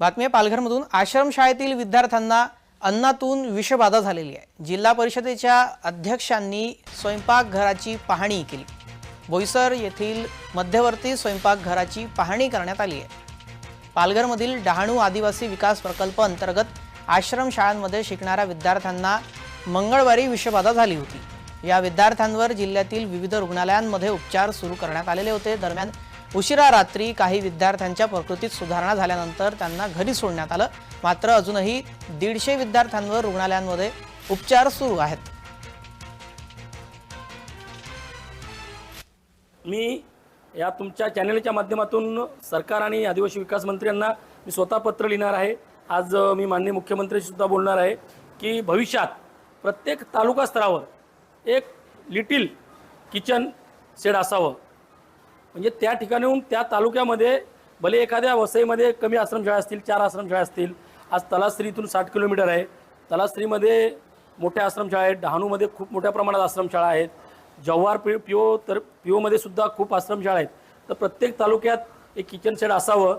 बातमी पालघरमधून. आश्रमशाळेतील विद्यार्थ्यांना अन्नातून विषबाधा झालेली आहे. जिल्हा परिषदेच्या अध्यक्षांनी स्वयंपाकघराची पाहणी केली. बोईसर येथील मध्यवर्ती स्वयंपाकघराची पाहणी करण्यात आली आहे. पालघरमधील डहाणू आदिवासी विकास प्रकल्प अंतर्गत आश्रमशाळांमध्ये शिकणाऱ्या विद्यार्थ्यांना मंगळवारी विषबाधा झाली होती. या विद्यार्थ्यांवर जिल्ह्यातील विविध रुग्णालयांमध्ये उपचार सुरू करण्यात आलेले होते. दरम्यान उशिरा रात्री काही विद्यार्थ्यांच्या प्रकृतीत सुधारणा झाल्यानंतर त्यांना घरी सोडण्यात आलं. मात्र अजूनही दीडशे विद्यार्थ्यांवर रुग्णालयांमध्ये उपचार सुरू आहेत. मी या तुमच्या चॅनलच्या माध्यमातून सरकार आणि आदिवासी विकास मंत्र्यांना मी स्वतः पत्र लिहिणार आहे. आज मी माननीय मुख्यमंत्र्यांशीसुद्धा बोलणार आहे की भविष्यात प्रत्येक तालुका स्तरावर एक लिटिल किचन शेड असावं. म्हणजे त्या ठिकाणीहून त्या तालुक्यामध्ये भले एखाद्या वसईमध्ये कमी आश्रमशाळा असतील चार आश्रमशाळा असतील आज तलासरीतून साठ किलोमीटर आहे. तलाश्रीमध्ये मोठ्या आश्रमशाळा आहेत डहाणूमध्ये खूप मोठ्या प्रमाणात आश्रमशाळा आहेत. जव्हार पि पी ओ तर पी ओमध्ये सुद्धा खूप आश्रमशाळा आहेत. तर प्रत्येक तालुक्यात एक किचन शेड असावं.